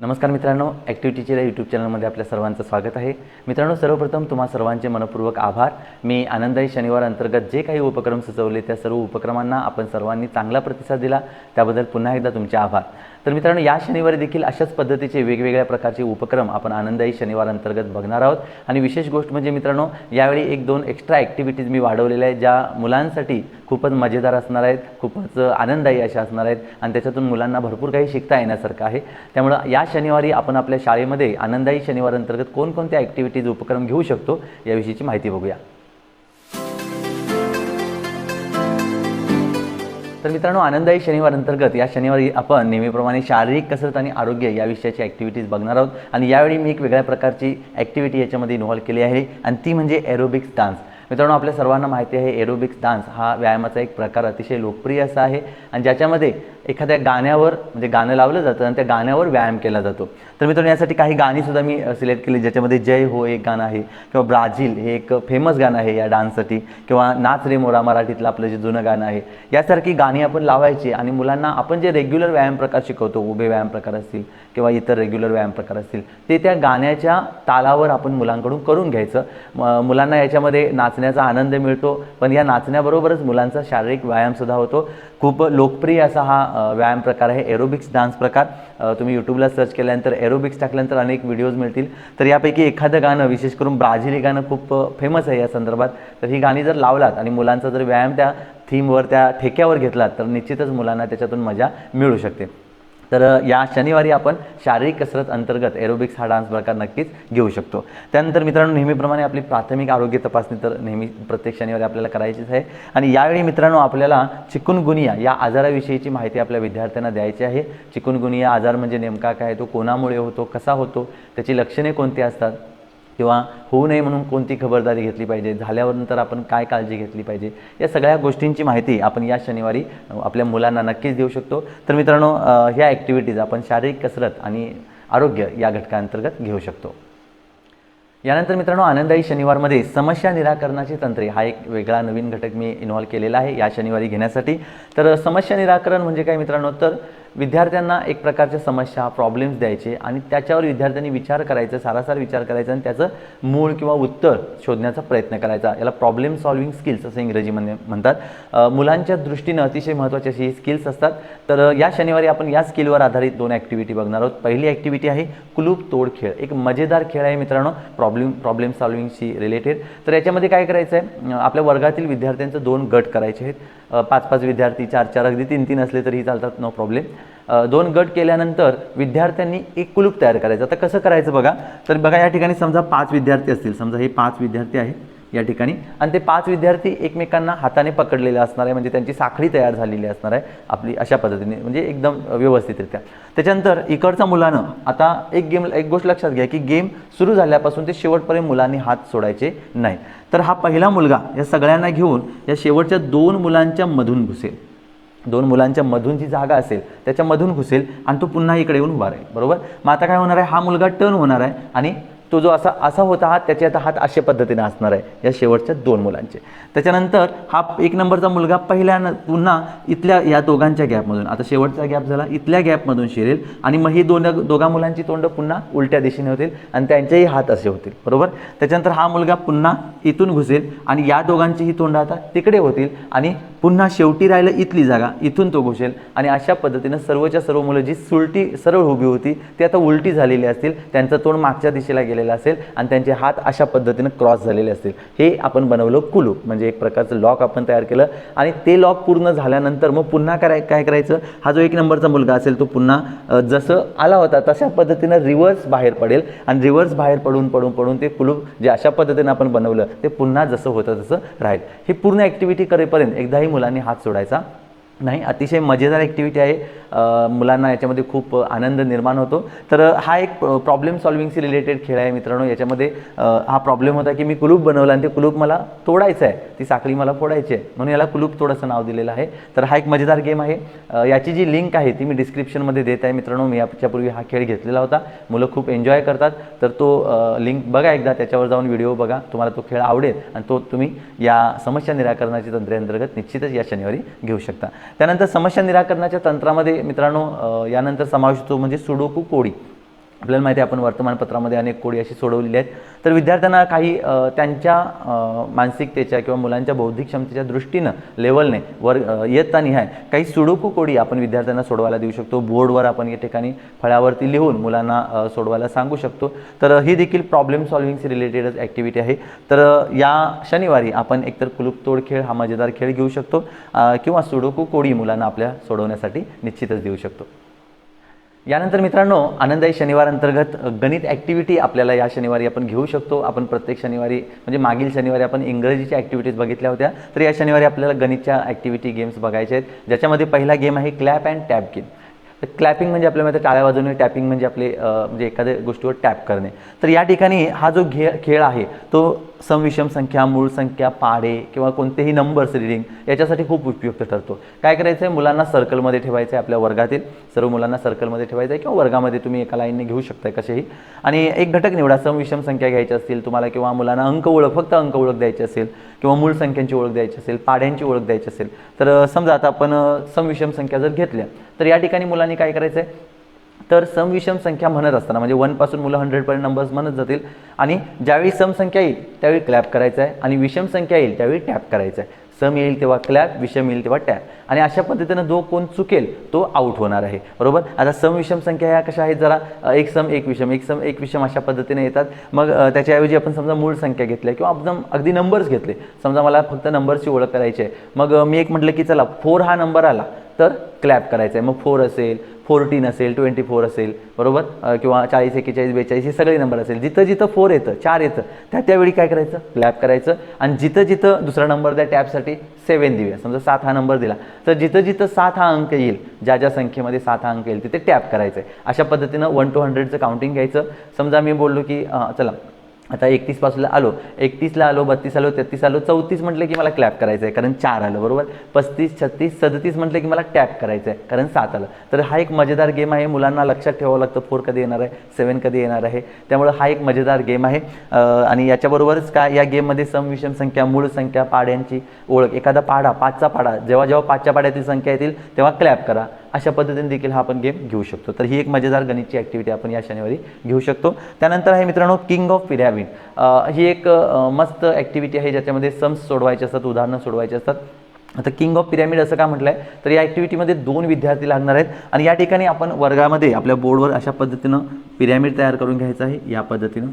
नमस्कार मित्रांनो ॲक्टिव्हिटीच्या यूट्यूब चॅनलमध्ये आपल्या सर्वांचं स्वागत आहे. मित्रांनो सर्वप्रथम तुम्हा सर्वांचे मनपूर्वक आभार. मी आनंदाई शनिवार अंतर्गत जे काही उपक्रम सुचवले त्या सर्व उपक्रमांना आपण सर्वांनी चांगला प्रतिसाद दिला. त्याबद्दल पुन्हा एकदा तुमचे आभार. तर मित्रांनो या शनिवारी देखील अशाच पद्धतीचे वेगवेगळ्या प्रकारचे उपक्रम आपण आनंदाई शनिवार अंतर्गत बघणार आहोत. आणि विशेष गोष्ट म्हणजे मित्रांनो यावेळी एक दोन एक्स्ट्रा ॲक्टिव्हिटीज मी वाढवलेल्या आहेत ज्या मुलांसाठी खूपच मजेदार असणार आहेत खूपच आनंददायी अशा असणार आहेत. आणि त्याच्यातून मुलांना भरपूर काही शिकता येण्यासारखं आहे. त्यामुळं या शनिवारी आपण आपल्या शाळेमध्ये आनंदायी शनिवार अंतर्गत कोणकोणत्या ॲक्टिव्हिटीज उपक्रम घेऊ शकतो याविषयीची माहिती बघूया. तर मित्रांनो आनंददायी शनिवार अंतर्गत या शनिवारी आपण नेहमीप्रमाणे शारीरिक कसरत आणि आरोग्य या विषयाची ॲक्टिव्हिटीज बघणार आहोत. आणि यावेळी मी एक वेगळ्या प्रकारची ॲक्टिव्हिटी याच्यामध्ये इन्व्हॉल्व केली आहे आणि ती म्हणजे एरोबिक्स डान्स मित्रांनो आपल्या सर्वांना माहिती आहे एरोबिक्स डान्स हा व्यायामाचा एक प्रकार अतिशय लोकप्रिय असा आहे. आणि ज्याच्यामध्ये एखाद्या गाण्यावर म्हणजे गाणं लावलं जातं आणि त्या गाण्यावर व्यायाम केला जातो. तर मित्रांनो यासाठी काही गाणीसुद्धा मी सिलेक्ट केली ज्याच्यामध्ये जय हो एक गाणं आहे किंवा ब्राझील हे एक फेमस गाणं आहे या डान्ससाठी किंवा नाच रे मोरा मराठीतलं आपलं जे जुनं गाणं आहे यासारखी गाणी आपण लावायची आणि मुलांना आपण जे रेग्युलर व्यायाम प्रकार शिकवतो उभे व्यायाम प्रकार असतील किंवा इतर रेग्युलर व्यायाम प्रकार असतील ते त्या गाण्याच्या तालावर आपण मुलांकडून करून घ्यायचं. म- मुलांना याच्यामध्ये नाचण्याचा आनंद मिळतो पण या नाचण्याबरोबरच मुलांचा शारीरिक व्यायामसुद्धा होतो. खूप लोकप्रिय असा हा व्यायाम प्रकार आहे. एरोबिक्स डान्स प्रकार तुम्ही यूट्यूबला सर्च केल्यानंतर एरोबिक्स टाकल्यानंतर अनेक व्हिडिओज मिळतील. तर यापैकी एखादं गाणं विशेष करून ब्राझिली गाणं खूप फेमस आहे या संदर्भात. तर ही गाणी जर लावलात आणि मुलांचा जर व्यायाम त्या थीमवर त्या ठेक्यावर घेतलात तर निश्चितच मुलांना त्याच्यातून मजा मिळू शकते. तर या शनिवारी आपण शारीरिक कसरत अंतर्गत एरोबिक्स हा डान्स प्रकार नक्कीच घेऊ शकतो. त्यानंतर मित्रांनो नेहमीप्रमाणे आपली प्राथमिक आरोग्य तपासणी तर नेहमी प्रत्येक शनिवारी आपल्याला करायचीच आहे. आणि यावेळी मित्रांनो आपल्याला चिकुनगुनिया या आजाराविषयीची माहिती आपल्या विद्यार्थ्यांना द्यायची आहे. चिकुनगुनिया आजार म्हणजे नेमका काय तो कोणामुळे होतो? कसा होतो? त्याची लक्षणे कोणती असतात? किंवा होऊ नये म्हणून कोणती खबरदारी घेतली पाहिजे झाल्यावरनंतर आपण काय काळजी घेतली पाहिजे या सगळ्या गोष्टींची माहिती आपण या शनिवारी आपल्या मुलांना नक्कीच देऊ शकतो. तर मित्रांनो ह्या ॲक्टिव्हिटीज आपण शारीरिक कसरत आणि आरोग्य या घटकांतर्गत घेऊ शकतो. यानंतर मित्रांनो आनंददायी शनिवारमध्ये समस्या निराकरणाची तंत्रे हा एक वेगळा नवीन घटक मी इन्व्हॉल्व केलेला आहे या शनिवारी घेण्यासाठी. तर समस्या निराकरण म्हणजे काय मित्रांनो? तर विद्यार्थ्यांना एक प्रकारच्या समस्या प्रॉब्लेम्स द्यायचे आणि त्याच्यावर विद्यार्थ्यांनी विचार करायचा सारासार विचार करायचा आणि त्याचं मूळ किंवा उत्तर शोधण्याचा प्रयत्न करायचा. याला प्रॉब्लेम सॉल्विंग स्किल्स असं इंग्रजीमध्ये म्हणतात. मुलांच्या दृष्टीनं अतिशय महत्त्वाची अशी स्किल्स असतात. तर या शनिवारी आपण या स्किलवर आधारित दोन ॲक्टिव्हिटी बघणार आहोत. पहिली ॲक्टिव्हिटी आहे कुलूप तोड खेळ. एक मजेदार खेळ आहे मित्रांनो प्रॉब्लेम प्रॉब्लेम सॉल्विंगशी रिलेटेड तर याच्यामध्ये काय करायचं आहे आपल्या वर्गातील विद्यार्थ्यांचं दोन गट करायचे आहेत. पाच पाच विद्यार्थी चार चार अगदी तीन तीन असले तरीही चालतात नो प्रॉब्लेम दोन गट केल्यानंतर विद्यार्थ्यांनी एक कुलूप तयार करायचं. आता कसं करायचं बघा? तर बघा या ठिकाणी समजा पाच विद्यार्थी असतील. समजा हे पाच विद्यार्थी आहेत या ठिकाणी. आणि ते पाच विद्यार्थी एकमेकांना हाताने पकडलेले असणार आहे. म्हणजे त्यांची साखळी तयार झालेली असणार आहे. आपली अशा पद्धतीने. म्हणजे एकदम व्यवस्थितरित्या. त्याच्यानंतर इकडच्या मुलानं आता एक गेम एक गोष्ट लक्षात घ्या की गेम सुरू झाल्यापासून ते शेवटपर्यंत मुलांनी हात सोडायचे नाही. तर हा पहिला मुलगा या सगळ्यांना घेऊन या शेवटच्या दोन मुलांच्या मधून घुसेल. दोन मुलांच्या मधून जी जागा असेल त्याच्यामधून घुसेल आणि तो पुन्हा इकडे येऊन उभा राहील. बरोबर? मग आता काय होणार आहे? हा मुलगा टर्न होणार आहे आणि तो जो असा असा होता हात त्याचे आता हात अशा पद्धतीने असणार आहे या शेवटच्या दोन मुलांचे. त्याच्यानंतर हा एक नंबरचा मुलगा पहिल्या पुन्हा इथल्या या दोघांच्या गॅपमधून आता शेवटचा गॅप झाला इथल्या गॅपमधून शिरेल आणि मग ही दोन दोघा मुलांची तोंड पुन्हा उलट्या दिशेने होतील आणि त्यांचेही हात असे होतील बरोबर? त्याच्यानंतर हा मुलगा पुन्हा इथून घुसेल आणि या दोघांचीही तोंड आता तिकडे होतील आणि पुन्हा शेवटी राहिलं इथली जागा इथून तो घुसेल आणि अशा पद्धतीनं सर्वच्या सर्व मुलं जी सुलटी सरळ उभी होती ती आता उलटी झालेली असतील त्यांचं तोंड मागच्या दिशेला गेलेलं असेल आणि त्यांचे हात अशा पद्धतीनं क्रॉस झालेले असतील. हे आपण बनवलं कुलूप म्हणजे एक प्रकारचं लॉक आपण तयार केलं. आणि ते लॉक पूर्ण झाल्यानंतर मग पुन्हा कराय काय करायचं? हा जो एक नंबरचा मुलगा असेल तो पुन्हा जसं आला होता तशा पद्धतीनं रिव्हर्स बाहेर पडेल. आणि रिव्हर्स बाहेर पडून पडून पडून ते कुलूप जे अशा पद्धतीनं आपण बनवलं ते पुन्हा जसं होतं तसं राहील. ही पूर्ण ॲक्टिव्हिटी करेपर्यंत एकदाही मुलांनी हात सोडायचा नाही अतिशय मजेदार ॲक्टिव्हिटी आहे. मुलांना याच्यामध्ये खूप आनंद निर्माण होतो. तर हा एक प्रॉब्लेम सॉल्विंगशी रिलेटेड खेळ आहे मित्रांनो. याच्यामध्ये हा प्रॉब्लेम होता की मी कुलूप बनवला आणि ते कुलूप मला तोडायचं आहे. ती साखळी मला फोडायची आहे. म्हणून याला कुलूप थोडंसं नाव दिलेलं आहे. तर हा एक मजेदार गेम आहे. याची जी लिंक आहे ती मी डिस्क्रिप्शनमध्ये देत आहे मित्रांनो. मी याच्यापूर्वी हा खेळ घेतलेला होता. मुलं खूप एन्जॉय करतात. तर तो लिंक बघा एकदा. त्याच्यावर जाऊन व्हिडिओ बघा. तुम्हाला तो खेळ आवडेल आणि तो तुम्ही या समस्या निराकरणाची तंत्रेअंतर्गत निश्चितच या शनिवारी घेऊ शकता. त्यानंतर समस्या निराकरणाच्या तंत्रामध्ये मित्रांनो यानंतर समावेश होतो म्हणजे सुडोकू कोडी. आपल्याला माहिती आहे आपण वर्तमानपत्रामध्ये अनेक कोडी अशी सोडवलेली आहेत. तर विद्यार्थ्यांना काही त्यांच्या मानसिकतेच्या किंवा मुलांच्या बौद्धिक क्षमतेच्या दृष्टीनं लेवलने वर अ, इयत्ता निहाय काही सुडोकू कोडी आपण विद्यार्थ्यांना सोडवायला देऊ शकतो. बोर्डवर आपण या ठिकाणी फळ्यावरती लिहून मुलांना सोडवायला सांगू शकतो. तर ही देखील प्रॉब्लेम सॉल्व्हिंगशी रिलेटेडच ॲक्टिव्हिटी आहे. तर या शनिवारी आपण एकतर कुलूपतोड खेळ हा मजेदार खेळ घेऊ शकतो किंवा सुडोकू कोडी मुलांना आपल्या सोडवण्यासाठी निश्चितच देऊ शकतो. यानंतर मित्रांनो आनंदाई शनिवार अंतर्गत गणित ॲक्टिव्हिटी आपल्याला या शनिवारी आपण घेऊ शकतो. आपण प्रत्येक शनिवारी म्हणजे मागील शनिवारी आपण इंग्रजीच्या ॲक्टिव्हिटीज बघितल्या होत्या. तर या शनिवारी आपल्याला गणितच्या ॲक्टिव्हिटी गेम्स बघायचे आहेत. ज्याच्यामध्ये पहिला गेम आहे क्लॅप अँड टॅप गेम तर क्लॅपिंग म्हणजे आपल्या माहिती आहे टाळ्या वाजवणे टॅपिंग म्हणजे आपले म्हणजे एखाद्या गोष्टीवर टॅप करणे. तर या ठिकाणी हा जो घे खेळ आहे तो समविषम संख्या मूळ संख्या पाढे किंवा कोणतेही नंबर्स रिडिंग याच्यासाठी खूप उपयुक्त ठरतो. काय करायचं आहे मुलांना सर्कलमध्ये ठेवायचं आहे आपल्या वर्गातील. सर्व मुलांना सर्कलमध्ये ठेवायचं आहे किंवा वर्गामध्ये तुम्ही एका लाईनने घेऊ शकताय कसेही. आणि एक घटक निवडा. समविषम संख्या घ्यायच्या असतील तुम्हाला किंवा मुलांना अंक ओळख फक्त अंक ओळख द्यायची असेल किंवा मूळ संख्यांची ओळख द्यायची असेल पाढ्यांची ओळख द्यायची असेल. तर समजा आता आपण संविषम संख्या जर घेतल्या तर या ठिकाणी मुलांनी काय करायचं आहे तर समविषम संख्या म्हणत असताना म्हणजे वनपासून मुलं हंड्रेडपर्यंत नंबर्स म्हणत जातील. आणि ज्यावेळी सम संख्या येईल त्यावेळी क्लॅप करायचं आहे. आणि विषम संख्या येईल त्यावेळी टॅप करायचं आहे. सम येईल तेव्हा क्लॅप विषम येईल तेव्हा टॅप आणि अशा पद्धतीनं जो कोण चुकेल तो आउट होणार आहे. बरोबर? आता सम विषम संख्या ह्या कशा आहेत जरा? एक सम एक विषम. एक सम एक विषम अशा पद्धतीने येतात. मग त्याच्याऐवजी आपण समजा मूळ संख्या घेतल्या किंवा आपण अगदी नंबर्स घेतले. समजा मला फक्त नंबरची ओळख करायची आहे. मग मी एक म्हटलं की चला फोर हा नंबर आला. तर क्लॅप करायचं आहे मग फोर असेल फोर्टीन असेल ट्वेंटी फोर असेल बरोबर? किंवा चाळीस एक्केचाळीस बेचाळीस हे सगळे नंबर असेल. जिथं जिथं फोर येतं चार येतं त्या त्यावेळी काय करायचं? क्लॅप करायचं. आणि जिथं जिथं दुसरा नंबर द्या टॅपसाठी सेवन देऊया. समजा सात हा नंबर दिला. तर जिथं जिथं सात हा अंक येईल ज्या ज्या संख्येमध्ये सात हा अंक येईल तिथे टॅप करायचं आहे अशा पद्धतीनं वन टू हंड्रेडचं काउंटिंग घ्यायचं. समजा मी बोललो की चला आता एकतीस पासूनला आलो. एकतीसला आलो बत्तीस आलो तेहतीस आलो चौतीस म्हटलं की मला क्लॅप करायचं आहे कारण चार आलं बरोबर? पस्तीस छत्तीस सदतीस म्हटलं की मला टॅप करायचं आहे कारण सात आलं. तर हा एक मजेदार गेम आहे. मुलांना लक्षात ठेवावं लागतं फोर कधी येणार आहे सेवन कधी येणार आहे. त्यामुळं हा एक मजेदार गेम आहे. आणि याच्याबरोबरच काय या गेममध्ये सम विषम संख्या मूळ संख्या पाड्यांची ओळख. एखादा पाढा पाचचा पाढा जेव्हा जेव्हा पाचच्या पाड्यातील संख्या येतील तेव्हा क्लॅप करा. अशा पद्धतीने देखील हा आपण गेम घेऊ शकतो. तर ही एक मजेदार गणितची ॲक्टिव्हिटी आपण या शनिवारी घेऊ शकतो. त्यानंतर आहे मित्रांनो किंग ऑफ पिरॅमिड ही एक मस्त ॲक्टिव्हिटी आहे ज्याच्यामध्ये सम्स सोडवायचे असतात उदाहरणं सोडवायचे असतात. आता किंग ऑफ पिरॅमिड असं का म्हटलं आहे तर या ॲक्टिव्हिटीमध्ये दोन विद्यार्थी लागणार आहेत आणि या ठिकाणी आपण वर्गामध्ये आपल्या बोर्डवर अशा पद्धतीनं पिरॅमिड तयार करून घ्यायचं आहे. या पद्धतीनं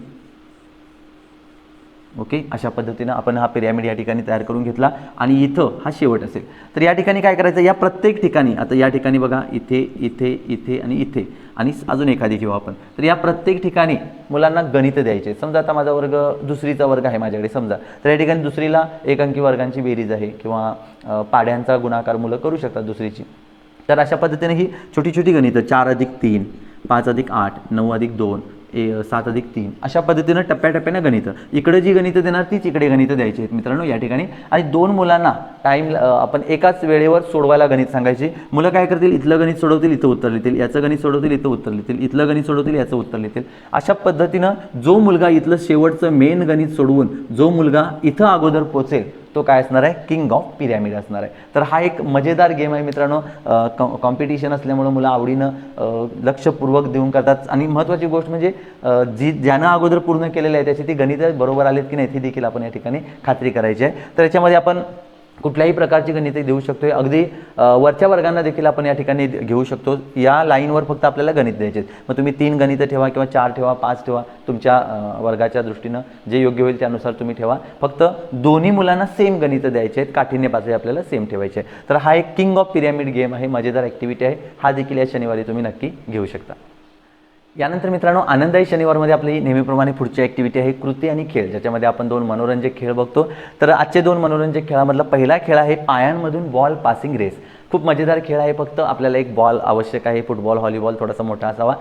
ओके अशा पद्धतीनं आपण हा पिरॅमिड या ठिकाणी तयार करून घेतला आणि इथं हा शेवट असेल. तर या ठिकाणी काय करायचं? या प्रत्येक ठिकाणी आता या ठिकाणी बघा इथे इथे इथे आणि इथे आणि अजून एखादी घेऊ आपण. तर या प्रत्येक ठिकाणी मुलांना गणित द्यायचे. समजा आता माझा वर्ग दुसरीचा वर्ग आहे माझ्याकडे समजा. तर या ठिकाणी दुसरीला एकांकी वर्गांची बेरीज आहे किंवा पाड्यांचा गुणाकार मुलं करू शकतात दुसरीची. तर अशा पद्धतीने ही छोटी छोटी गणितं चार अधिक तीन पाच अधिक आठ नऊ अधिक दोन ए सात अधिक तीन. अशा पद्धतीनं टप्प्याटप्प्यानं गणितं. इकडे जी गणितं देणार तीच इकडे गणितं द्यायची आहेत मित्रांनो या ठिकाणी. आणि दोन मुलांना टाईम आपण एकाच वेळेवर सोडवायला गणित सांगायची. मुलं काय करतील? इथलं गणित सोडवतील इथं उत्तर लिहितील. याचं गणित सोडवतील इथं उत्तर लिहितील. इथलं गणित सोडवतील याचं उत्तर लिहितील. अशा पद्धतीनं जो मुलगा इथलं शेवटचं मेन गणित सोडवून जो मुलगा इथं अगोदर पोचेल तो काय असणार आहे? किंग ऑफ पिरॅमिड असणार आहे. तर हा एक मजेदार गेम आहे मित्रांनो. कॉम्पिटिशन असल्यामुळं मुलं आवडीनं लक्षपूर्वक देऊन करतात. आणि महत्त्वाची गोष्ट म्हणजे जी ज्यानं अगोदर पूर्ण केलेलं आहे त्याची ती गणितं बरोबर आलीत की नाही ती देखील आपण या ठिकाणी खात्री करायची आहे. तर याच्यामध्ये आपण कुठल्याही प्रकारची गणिते देऊ शकतो अगदी वरच्या वर्गांना देखील आपण या ठिकाणी घेऊ शकतो. या लाईनवर फक्त आपल्याला गणित द्यायचे आहेत. मग तुम्ही तीन गणितं ठेवा किंवा चार ठेवा पाच ठेवा तुमच्या वर्गाच्या दृष्टीनं जे योग्य होईल त्यानुसार तुम्ही ठेवा. फक्त दोन्ही मुलांना सेम गणितं द्यायचे आहेत. काठीण्य पातळी आपल्याला सेम ठेवायचे आहे तर हा एक किंग ऑफ पिरॅमिड गेम आहे. मजेदार ॲक्टिव्हिटी आहे. हा देखील या शनिवारी तुम्ही नक्की घेऊ शकता. यानंतर मित्रांनो आनंदाई शनिवारमध्ये आपली नेहमीप्रमाणे पुढची ॲक्टिव्हिटी आहे कृती आणि खेळ ज्याच्यामध्ये आपण दोन मनोरंजक खेळ बघतो. तर आजचे दोन मनोरंजक खेळामधला पहिला खेळ आहे पायांमधून बॉल पासिंग रेस खूप मजेदार खेळ आहे फक्त आपल्याला एक बॉल आवश्यक आहे. फुटबॉल व्हॉलीबॉल थोडासा मोठा असावा.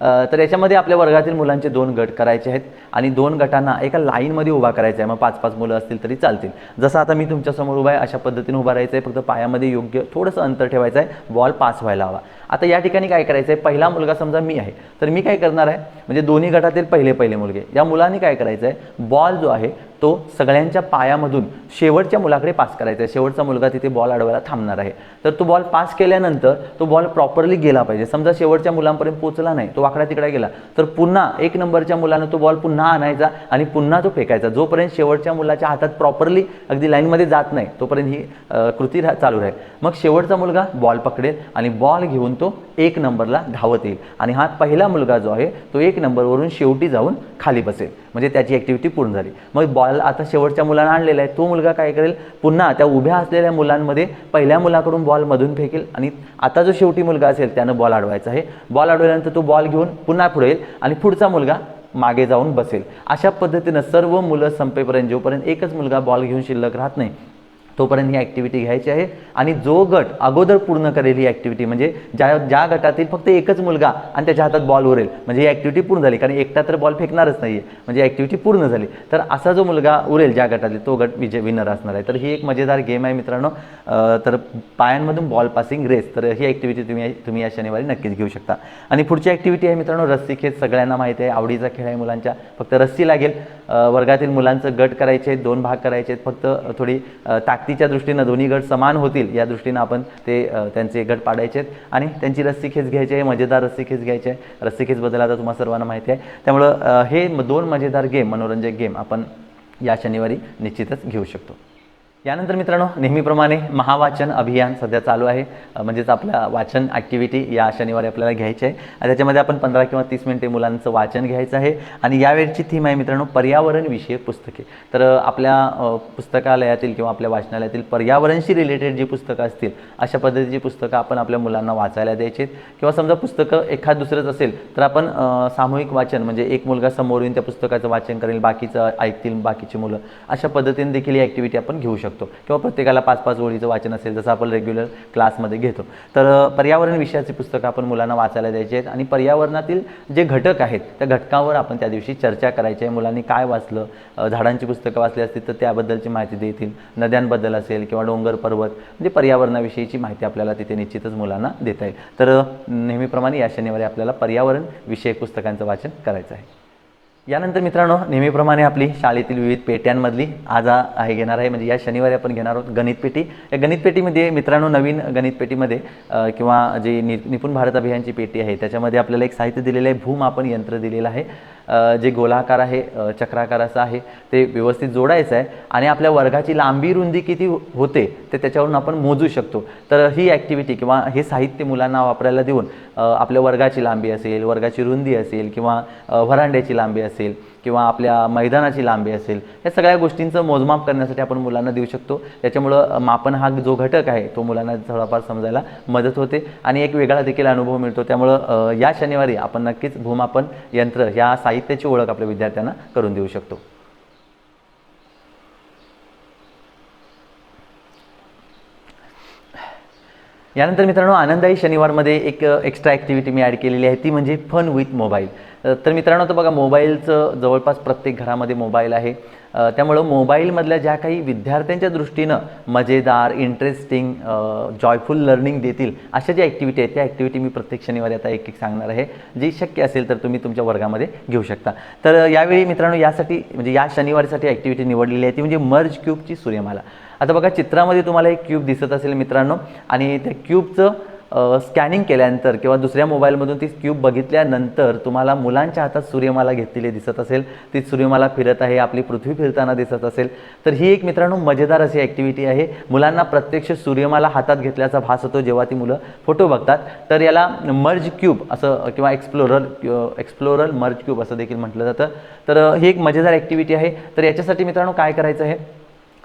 तर याच्यामध्ये आपल्या वर्गातील मुलांचे दोन गट करायचे आहेत आणि दोन गटांना एका लाईनमध्ये उभा करायचं आहे. मग पाच पाच मुलं असतील तरी चालतील. जसं आता मी तुमच्यासमोर उभा आहे अशा पद्धतीने उभा राहायचं आहे. फक्त पायामध्ये योग्य थोडंसं अंतर ठेवायचं आहे. बॉल पास व्हायला हवा. आता या ठिकाणी काय करायचं आहे? पहिला मुलगा समजा मी आहे. तर मी काय करणार आहे? म्हणजे दोन्ही गटातील पहिले पहिले मुलगे. या मुलांनी काय करायचं आहे? बॉल जो आहे तो सगळ्यांच्या पायामधून शेवटच्या मुलाकडे पास करायचा आहे. शेवटचा मुलगा तिथे बॉल अडवायला थांबणार आहे. तर तो बॉल पास केल्यानंतर तो बॉल प्रॉपरली गेला पाहिजे. समजा शेवटच्या मुलांपर्यंत पोचला नाही तो वाकडा तिकडा गेला तर पुन्हा एक नंबरच्या मुलानं तो बॉल पुन्हा आणायचा आणि पुन्हा तो फेकायचा. जोपर्यंत शेवटच्या मुलाच्या हातात प्रॉपरली अगदी लाईनमध्ये जात नाही तोपर्यंत ही कृती रा- चालू राहील. मग शेवटचा मुलगा बॉल पकडेल आणि बॉल घेऊन तो एक नंबरला धावत येईल. आणि हा पहिला मुलगा जो आहे तो एक नंबरवरून शेवटी जाऊन खाली बसेल. म्हणजे त्याची ॲक्टिव्हिटी पूर्ण झाली. मग बॉल आता शेवटच्या मुलानं आणलेला आहे. तो मुलगा काय करेल? पुन्हा त्या उभ्या असलेल्या मुलांमध्ये पहिल्या मुलाकडून बॉल मधून फेकेल आणि आता जो शेवटी मुलगा असेल त्यानं बॉल अडवायचा आहे. बॉल अडवल्यानंतर तो बॉल घेऊन पुन्हा पुढे येईल आणि पुढचा मुलगा मागे जाऊन बसेल. अशा पद्धतीनं सर्व मुलं संपेपर्यंत जोपर्यंत एकच मुलगा बॉल घेऊन शिल्लक राहत नाही तोपर्यंत ही ॲक्टिव्हिटी घ्यायची आहे. आणि जो गट अगोदर पूर्ण करेल ही ॲक्टिव्हिटी म्हणजे ज्या ज्या गटातील फक्त एकच मुलगा आणि त्याच्या हातात बॉल उरेल म्हणजे ही ॲक्टिव्हिटी पूर्ण झाली. कारण एकटा तर बॉल फेकणारच नाही आहे म्हणजे ॲक्टिव्हिटी पूर्ण झाली. तर असा जो मुलगा उरेल ज्या गटातील तो गट विजय विनर असणार आहे. तर ही एक मजेदार गेम आहे मित्रांनो. तर पायांमधून बॉल पासिंग रेस तर ही ॲक्टिव्हिटी तुम्ही तुम्ही या शनिवारी नक्कीच घेऊ शकता. आणि पुढची ॲक्टिव्हिटी आहे मित्रांनो रस्सी खेळ. सगळ्यांना माहिती आहे आवडीचा खेळ आहे मुलांच्या. फक्त रस्सी लागेल. वर्गातील मुलांचं गट करायचे आहेत दोन भाग करायचे आहेत. फक्त थोडी ताक ताकदीच्या दृष्टीनं दोन्ही गट समान होतील या दृष्टीनं आपण ते त्यांचे गट पाडायचे आहेत आणि त्यांची रस्सी खेच घ्यायची आहे मजेदार रस्सी खेच घ्यायची आहे. रस्सी खेचबद्दल आता तुम्हाला सर्वांना माहिती आहे. त्यामुळं हे दोन मजेदार गेम मनोरंजक गेम आपण या शनिवारी निश्चितच घेऊ शकतो. यानंतर मित्रांनो नेहमीप्रमाणे महावाचन अभियान सध्या चालू आहे. म्हणजेच आपल्या वाचन ॲक्टिव्हिटी या शनिवारी आपल्याला घ्यायची आहे. आणि त्याच्यामध्ये आपण पंधरा किंवा तीस मिनिटे मुलांचं वाचन घ्यायचं आहे. आणि यावेळची थीम आहे मित्रांनो पर्यावरण विषयक पुस्तके. तर आपल्या पुस्तकालयातील किंवा आपल्या वाचनालयातील पर्यावरणशी रिलेटेड जी पुस्तकं असतील अशा पद्धतीची पुस्तकं आपण आपल्या मुलांना वाचायला द्यायची किंवा समजा पुस्तकं एखाद दुसरंच असेल तर आपण सामूहिक वाचन म्हणजे एक मुलगा समोर येऊन त्या पुस्तकाचं वाचन करेल बाकीचं ऐकतील बाकीची मुलं अशा पद्धतीने देखील ही ॲक्टिव्हिटी आपण घेऊ शकतो. किंवा प्रत्येकाला पाच पाच ओळीचं वाचन असेल जसं आपण रेग्युलर क्लासमध्ये घेतो. तर पर्यावरण विषयाची पुस्तकं आपण मुलांना वाचायला द्यायची आहेत. आणि पर्यावरणातील जे घटक आहेत त्या घटकावर आपण त्या दिवशी चर्चा करायची आहे. मुलांनी काय वाचलं? झाडांची पुस्तकं वाचली असतील तर त्याबद्दलची माहिती देतील. नद्यांबद्दल असेल किंवा डोंगर पर्वत म्हणजे पर्यावरणाविषयीची माहिती आपल्याला तिथे निश्चितच मुलांना देता येईल. तर नेहमीप्रमाणे या शनिवारी आपल्याला पर्यावरण विषयक पुस्तकांचं वाचन करायचं आहे. यानंतर मित्रांनो नेहमीप्रमाणे आपली शाळेतील विविध पेट्यांमधली आज आहे घेणार आहे. म्हणजे या शनिवारी आपण घेणार आहोत गणित पेटी. या गणित पेटीमध्ये मित्रांनो नवीन गणित पेटीमध्ये किंवा जी नि निपुण भारत अभियानची पेटी आहे त्याच्यामध्ये आपल्याला एक साहित्य दिलेलं आहे भूमापन यंत्र दिलेलं आहे. जे गोलाकार आहे चक्राकाराचं चक्राकार असं आहे ते व्यवस्थित जोडायचं आहे आणि आपल्या वर्गाची लांबी रुंदी किती हो-, होते ते त्याच्यावरून आपण मोजू शकतो. तर ही ॲक्टिव्हिटी किंवा हे साहित्य मुलांना वापरायला देऊन आपल्या वर्गाची लांबी असेल वर्गाची रुंदी असेल किंवा व्हरांड्याची लांबी असेल किंवा आपल्या मैदानाची लांबी असेल या सगळ्या गोष्टींचं मोजमाप करण्यासाठी आपण मुलांना देऊ शकतो. त्याच्यामुळं मापन हा जो घटक आहे तो मुलांना थोडाफार समजायला मदत होते. आणि एक वेगळा देखील अनुभव मिळतो. त्यामुळं या शनिवारी आपण नक्कीच भूमापन यंत्र या साहित्याची ओळख आपल्या विद्यार्थ्यांना करून देऊ शकतो. यानंतर मित्रांनो आनंदाई शनिवारमध्ये एक एक्स्ट्रा ॲक्टिव्हिटी मी ॲड केलेली आहे. ती म्हणजे फन विथ मोबाईल तर मित्रांनो तर बघा मोबाईलचं जवळपास प्रत्येक घरामध्ये मोबाईल आहे. त्यामुळं मोबाईलमधल्या ज्या काही विद्यार्थ्यांच्या दृष्टीनं मजेदार इंटरेस्टिंग जॉयफुल लर्निंग देतील अशा ज्या ॲक्टिव्हिटी आहेत त्या ॲक्टिव्हिटी मी प्रत्येक शनिवारी आता एक एक सांगणार आहे. जी शक्य असेल तर तुम्ही तुमच्या वर्गामध्ये घेऊ शकता. तर यावेळी मित्रांनो यासाठी म्हणजे या शनिवारीसाठी ॲक्टिव्हिटी निवडलेली आहे. ती म्हणजे मर्ज क्यूबची सूर्यमाला. आता बघा चित्रामध्ये तुम्हाला एक क्यूब दिसत असेल मित्रांनो आणि त्या क्यूबचं स्कॅनिंग केल्यानंतर किंवा दुसऱ्या मोबाईलमधून ती क्यूब बघितल्यानंतर तुम्हाला मुलांच्या हातात सूर्यमाला घेतलेली दिसत असेल. ती सूर्यमाला फिरत आहे आपली पृथ्वी फिरताना दिसत असेल. तर ही एक मित्रांनो मजेदार अशी ॲक्टिव्हिटी आहे. मुलांना प्रत्यक्ष सूर्यमाला हातात घेतल्याचा भास होतो जेव्हा ती मुलं फोटो बघतात. तर याला मर्ज क्यूब असं किंवा एक्सप्लोरल एक्सप्लोरल मर्ज क्यूब असं देखील म्हटलं जातं. तर ही एक मजेदार ॲक्टिव्हिटी आहे. तर याच्यासाठी मित्रांनो काय करायचं आहे?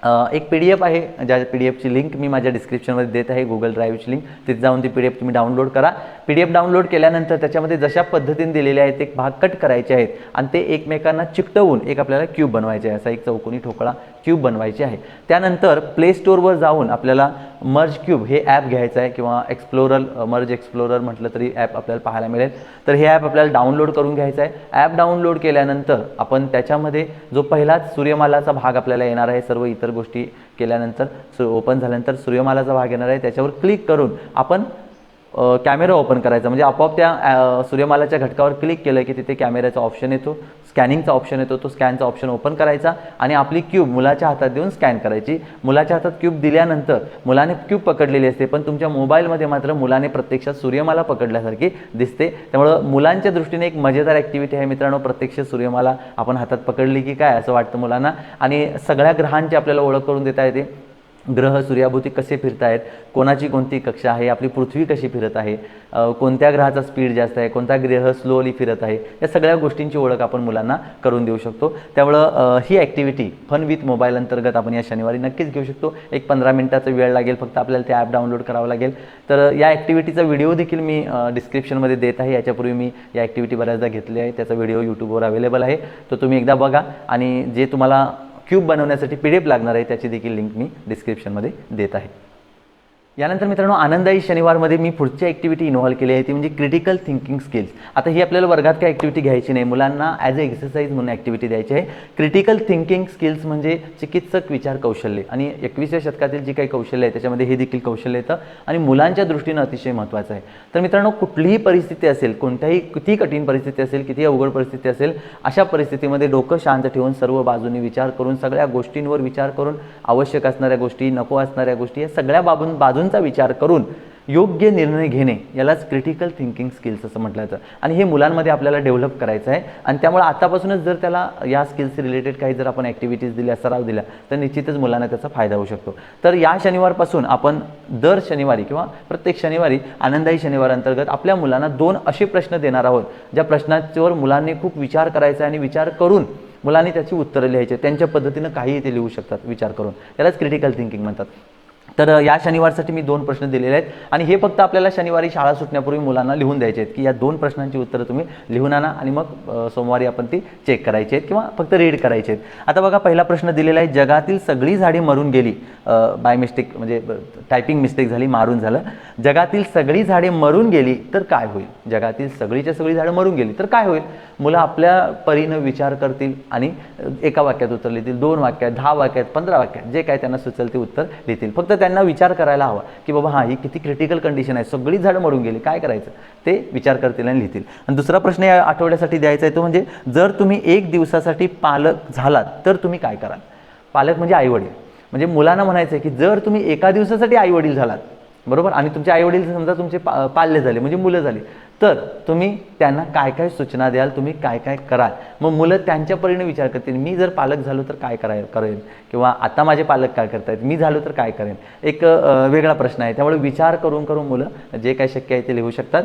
एक पी डी एफ आहे ज्या पी डी एफची लिंक मी माझ्या डिस्क्रिप्शनमध्ये देत आहे गुगल ड्राईव्हची लिंक तिथे जाऊन ती पी डी एफ तुम्ही डाउनलोड करा. पी डी एफ डाउनलोड केल्यानंतर त्याच्यामध्ये जशा पद्धतीने दिलेले आहेत एक भाग कट करायचे आहेत आणि ते एकमेकांना चिकटवून एक आपल्याला क्यूब बनवायचे आहे. असा एक चौकोनी ठोकळा क्यूब बनवायची आहे. त्यानंतर प्ले स्टोअरवर जाऊन आपल्याला मर्ज क्यूब हे ॲप घ्यायचं आहे किंवा एक्सप्लोरल मर्ज एक्सप्लोरर म्हटलं तरी ॲप आपल्याला पाहायला मिळेल. तर हे ॲप आपल्याला डाउनलोड करून घ्यायचं आहे. ॲप डाउनलोड केल्यानंतर आपण त्याच्यामध्ये जो पहिलाच सूर्यमालाचा भाग आपल्याला येणार आहे सर्व इतर गोष्टी केल्यानंतर सु ओपन झाल्यानंतर सूर्यमालाचा भाग येणार आहे. त्याच्यावर क्लिक करून आपण कॅमेरा ओपन करायचा. म्हणजे आपोआप त्या सूर्यमालाच्या घटकावर क्लिक केलं की तिथे कॅमेऱ्याचा ऑप्शन येतो. स्कॅनिंगचा ऑप्शन येतो. तो स्कॅनचा ऑप्शन ओपन करायचा आणि आपली क्यूब मुलाच्या हातात देऊन स्कॅन करायची. मुलाच्या हातात क्यूब दिल्यानंतर मुलाने क्यूब पकडलेली असते पण तुमच्या मोबाईलमध्ये मात्र मुलाने प्रत्यक्षात सूर्यमाला पकडल्यासारखी दिसते. त्यामुळं मुलांच्या दृष्टीने एक मजेदार ॲक्टिव्हिटी आहे मित्रांनो. प्रत्यक्ष सूर्यमाला आपण हातात पकडली की काय असं वाटतं मुलांना? आणि सगळ्या ग्रहांची आपल्याला ओळख करून देता येते. ग्रह सूर्याभोवती कसे फिरत आहेत कोणाची कोणती कक्षा आहे आपली पृथ्वी कशी फिरत आहे कोणत्या ग्रहाचा स्पीड जास्त आहे कोणता ग्रह स्लोली फिरत आहे या सगळ्या गोष्टींची ओळख आपण मुलांना करून देऊ शकतो. त्यामुळं ही ॲक्टिव्हिटी फन विथ मोबाईल अंतर्गत आपण या शनिवारी नक्कीच घेऊ शकतो. एक पंधरा मिनिटाचा वेळ लागेल फक्त आपल्याला ते ॲप डाउनलोड करावं लागेल. तर या ॲक्टिव्हिटीचा व्हिडिओ देखील मी डिस्क्रिप्शनमध्ये देत आहे. याच्यापूर्वी मी या ॲक्टिव्हिटी बऱ्याचदा घेतली आहे. त्याचा व्हिडिओ यूट्यूबवर अवेलेबल आहे. तो तुम्ही एकदा बघा आणि जे तुम्हाला क्यूब बनवण्यासाठी पी डी एफ लागणार आहे त्याची देखील लिंक मी डिस्क्रिप्शनमध्ये देत आहे. यानंतर मित्रांनो आनंदाई शनिवारमध्ये मी पुढची ॲक्टिव्हिटी इन्व्हॉल्व केली आहे ती म्हणजे क्रिटिकल थिंकिंग स्किल्स आता ही आपल्याला वर्गात काय ॲक्टिव्हिटी घ्यायची नाही. मुलांना ॲज अ एक्सरसाइज म्हणून ॲक्टिव्हिटी द्यायची आहे. क्रिटिकल थिंकिंग स्किल्स म्हणजे चिकित्सक विचार कौशल्य. आणि एकवीसव्या शतकातील जी काही कौशल्य आहे त्याच्यामध्ये हे देखील कौशल्य येतं. आणि मुलांच्या दृष्टीनं अतिशय महत्त्वाचं आहे. तर मित्रांनो कुठलीही परिस्थिती असेल कोणत्याही किती कठीण परिस्थिती असेल किती अवघड परिस्थिती असेल अशा परिस्थितीमध्ये डोकं शांत ठेवून सर्व बाजूनी विचार करून सगळ्या गोष्टींवर विचार करून आवश्यक असणाऱ्या गोष्टी नको असणाऱ्या गोष्टी या सगळ्या बाबून बाजूंचा विचार करून योग्य निर्णय घेणे यालाच क्रिटिकल थिंकिंग स्किल्स असं म्हटलं जातं. आणि हे मुलांमध्ये आपल्याला डेव्हलप करायचं आहे. आणि त्यामुळे आतापासूनच जर त्याला या स्किल्स रिलेटेड काही जर आपण ॲक्टिव्हिटीज दिल्या सराव दिल्या तर निश्चितच मुलांना त्याचा फायदा होऊ शकतो. तर या शनिवारपासून आपण दर शनिवारी किंवा प्रत्येक शनिवारी आनंदाई शनिवार अंतर्गत आपल्या मुलांना दोन असे प्रश्न देणार आहोत ज्या प्रश्नांच्यावर मुलांनी खूप विचार करायचा आणि विचार करून मुलांनी त्याची उत्तरं लिहायची त्यांच्या पद्धतीनं काहीही ते लिहू शकतात विचार करून. त्यालाच क्रिटिकल थिंकिंग म्हणतात. तर या शनिवारसाठी मी दोन प्रश्न दिलेले आहेत. आणि हे फक्त आपल्याला शनिवारी शाळा सुटण्यापूर्वी मुलांना लिहून द्यायचे आहेत की या दोन प्रश्नांची उत्तरं तुम्ही लिहून आणा आणि मग सोमवारी आपण ती चेक करायची आहेत किंवा फक्त रीड करायचे आहेत. आता बघा पहिला प्रश्न दिलेला आहे जगातील सगळी झाडे मरून गेली. बाय मिस्टेक म्हणजे टायपिंग मिस्टेक झाली मारून झालं. जगातील सगळी झाडे मरून गेली तर काय होईल? जगातील सगळीच्या सगळी झाडं मरून गेली तर काय होईल? मुलं आपल्या परीनं विचार करतील आणि एका वाक्यात उत्तर लिहितील दोन वाक्यात दहा वाक्यात पंधरा वाक्यात जे काय त्यांना सुचेल ते उत्तर लिहितील. फक्त त्यांना विचार करायला हवा की बाबा हां ही किती क्रिटिकल कंडिशन आहे सगळी झाडं मरून गेली काय करायचं? ते विचार करतील आणि लिहितील. आणि दुसरा प्रश्न या आठवड्यासाठी द्यायचा आहे तो म्हणजे जर तुम्ही एक दिवसासाठी पालक झालात तर तुम्ही काय कराल? पालक म्हणजे आईवडील. म्हणजे मुलांना म्हणायचं आहे की जर तुम्ही एका दिवसासाठी आईवडील झालात बरोबर? आणि तुमचे आईवडील समजा तुमचे पा पाल्य झाले म्हणजे मुलं झाली तर तुम्ही त्यांना काय काय सूचना द्याल तुम्ही काय काय कराल? मग मुलं त्यांच्या परीने विचार करतील मी जर पालक झालो तर काय कराय करेन? किंवा आता माझे पालक काय करतायत? मी झालो तर काय करेन? एक वेगळा प्रश्न आहे. त्यामुळे विचार करून करून मुलं जे काय शक्य आहे ते लिहू शकतात.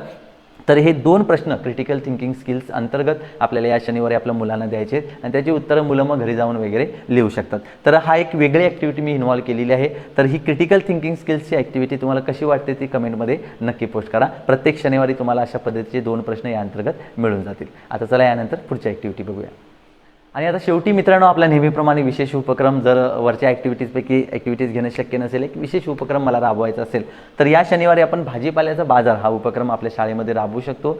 तर हे दोन प्रश्न क्रिटिकल थिंकिंग स्किल्स अंतर्गत आपल्याला या शनिवारी आपल्या मुलांना द्यायचे आहेत. आणि त्याची उत्तरं मुलं मग घरी जाऊन वगैरे लिहू शकतात. तर हा एक वेगळी ॲक्टिव्हिटी मी इन्व्हॉल्व केलेली आहे. तर ही क्रिटिकल थिंकिंग स्किल्सची ॲक्टिव्हिटी तुम्हाला कशी वाटते ती कमेंटमध्ये नक्की पोस्ट करा. प्रत्येक शनिवारी तुम्हाला अशा पद्धतीचे दोन प्रश्न या अंतर्गत मिळून जातील. आता चला यानंतर पुढच्या ॲक्टिव्हिटी बघूया. आणि आता शेवटी मित्रांनो आपल्या नेहमीप्रमाणे विशेष उपक्रम जर वरच्या ॲक्टिव्हिटीजपैकी ॲक्टिव्हिटीज घेणं शक्य नसेल एक विशेष उपक्रम मला राबवायचा असेल तर या शनिवारी आपण भाजीपाल्याचा बाजार हा उपक्रम आपल्या शाळेमध्ये राबवू शकतो.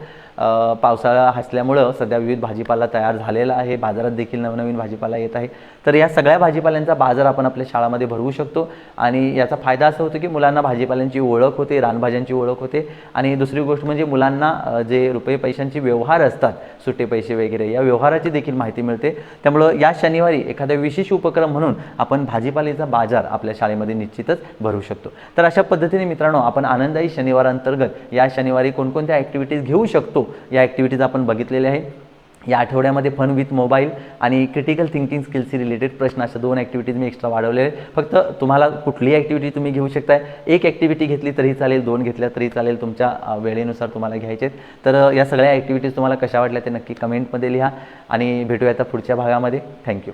पावसाळा असल्यामुळं सध्या विविध भाजीपाला तयार झालेला आहे बाजारात देखील नवनवीन भाजीपाला येत आहे. तर या सगळ्या भाजीपाल्यांचा बाजार आपण आपल्या शाळामध्ये भरवू शकतो आणि याचा फायदा असा होतो की मुलांना भाजीपाल्यांची ओळख होते रानभाज्यांची ओळख होते आणि दुसरी गोष्ट म्हणजे मुलांना जे रुपये पैशांचे व्यवहार असतात सुट्टे पैसे वगैरे या व्यवहाराची देखील माहिती मिळते. त्यामुळं या शनिवारी एखादा विशेष उपक्रम म्हणून आपण भाजीपाल्याचा बाजार आपल्या शाळेमध्ये निश्चितच भरू शकतो. तर अशा पद्धतीने मित्रांनो आपण आनंदाई शनिवारांतर्गत या शनिवारी कोणकोणत्या ॲक्टिव्हिटीज घेऊ शकतो या ॲक्टिव्हिटीज आपण बघितलेल्या आहे या आठवड्यामध्ये फन विथ मोबाईल आणि क्रिटिकल थिंकिंग स्किल्सशी रिलेटेड प्रश्न अशा दोन ॲक्टिव्हिटीज मी एक्स्ट्रा वाढवले आहेत. फक्त तुम्हाला कुठलीही ॲक्टिव्हिटी तुम्ही घेऊ शकताय? एक ॲक्टिव्हिटी घेतली तरी चालेल दोन घेतल्या तरी चालेल तुमच्या वेळेनुसार तुम्हाला घ्यायचे आहेत. तर या सगळ्या ॲक्टिव्हिटीज तुम्हाला कशा वाटल्या ते नक्की कमेंटमध्ये लिहा आणि भेटूया आता पुढच्या भागामध्ये. थँक्यू